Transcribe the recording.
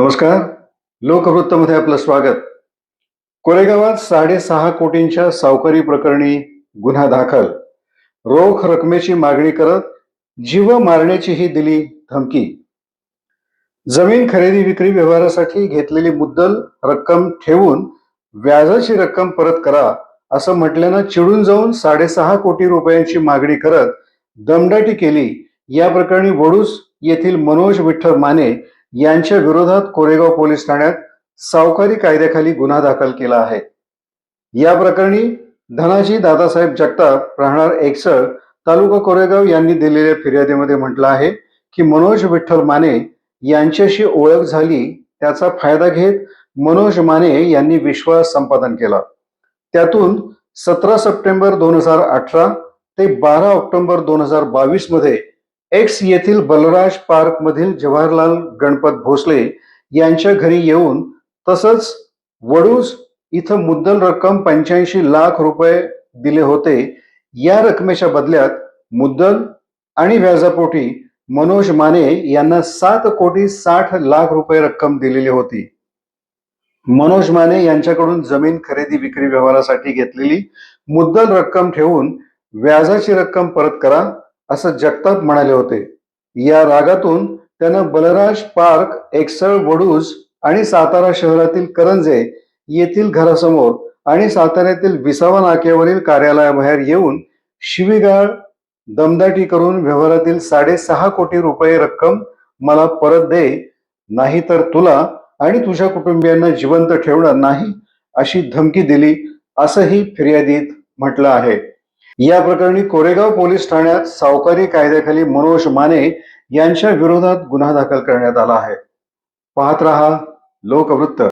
नमस्कार. लोकवृत्तमध्ये आपलं स्वागत. कोरेगावात साडेसहा कोटींच्या सावकारी प्रकरणी गुन्हा दाखल. रोख रकमेची मागणी करत जीव मारण्याचीही दिली धमकी. जमीन खरेदी विक्री व्यवहारासाठी घेतलेली मुद्दल रक्कम ठेवून व्याजाची रक्कम परत करा असं म्हटल्यानं चिडून जाऊन साडेसहा कोटी रुपयांची मागणी करत दमदाटी केली. या प्रकरणी वडूस येथील मनोज विठ्ठल माने यांच्या विरोधात कोरेगाव पोलीस ठाण्यात सावकारी कायद्याखाली गुन्हा दाखल केला आहे. या प्रकरणी धनाजी दादासाहेब जगताप राहणार एकसळ तालुका कोरेगाव यांनी दिलेल्या फिर्यादीमध्ये म्हटलं आहे की मनोज विठ्ठल माने यांच्याशी ओळख झाली त्याचा फायदा घेत मनोज माने यांनी विश्वास संपादन केला. त्यातून सतरा सप्टेंबर दोन हजार अठरा ते बारा ऑक्टोबर दोन हजार बावीसमध्ये एक्स येथील बलराज पार्क मधील जवाहरलाल गणपत भोसले यांच्या घरी येऊन तसंच वडूज इथं मुद्दल रक्कम पंच्याऐंशी लाख रुपये दिले होते. या रकमेच्या बदल्यात मुद्दल आणि व्याजापोटी मनोज माने यांना सात कोटी साठ लाख रुपये रक्कम दिलेली होती. मनोज माने यांच्याकडून जमीन खरेदी विक्री व्यवहारासाठी घेतलेली मुद्दल रक्कम ठेवून व्याजाची रक्कम परत करा. असं जगताप म्हणाले होते. या रागातून त्यानं बलराज पार्क एकसळ वडूज आणि सातारा शहरातील करंजे येथील घरासमोर आणि साताऱ्यातील विसावा नाक्यावरील कार्यालयाबाहेर येऊन शिवीगाळ दमदाटी करून व्यवहारातील साडेसहा कोटी रुपये रक्कम मला परत दे नाही तर तुला आणि तुझ्या कुटुंबियांना जिवंत ठेवणार नाही अशी धमकी दिली असंही फिर्यादीत म्हटलं आहे. या प्रकरणी कोरेगाव पोलीस ठाण्यात सावकारी कायद्याखाली मनोज माने यांच्या विरोधात गुन्हा दाखल करण्यात आला आहे. पाहत रहा लोकवृत्त.